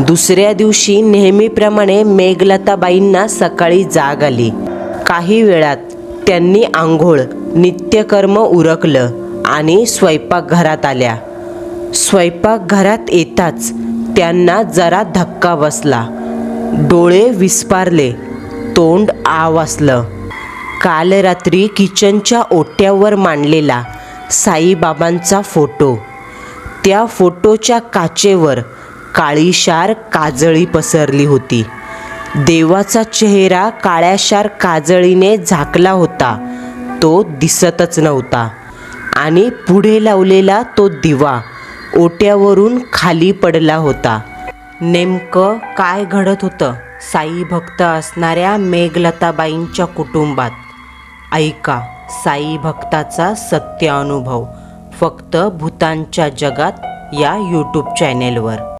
दुसऱ्या दिवशी नेहमीप्रमाणे मेघलताबाईंना सकाळी जाग आली. काही वेळात त्यांनी आंघोळ नित्यकर्म उरकलं आणि स्वयंपाकघरात आल्या. स्वयंपाकघरात येताच त्यांना जरा धक्का बसला. डोळे विस्पारले तोंड आवासलं. काल रात्री किचनच्या ओट्यावर मांडलेला साईबाबांचा फोटो. त्या फोटोच्या काचेवर काळीशार काजळी पसरली होती. देवाचा चेहरा काळ्याशार काजळीने झाकला होता. तो दिसतच नव्हता. आणि पुढे लावलेला तो दिवा ओट्यावरून खाली पडला होता. नेमकं काय घडत होतं? साई भक्त असणाऱ्या मेघलताबाईंच्या कुटुंबात. ऐका साई भक्ताचा सत्य अनुभव फक्त भूतांच्या जगात या यूट्यूब चॅनेलवर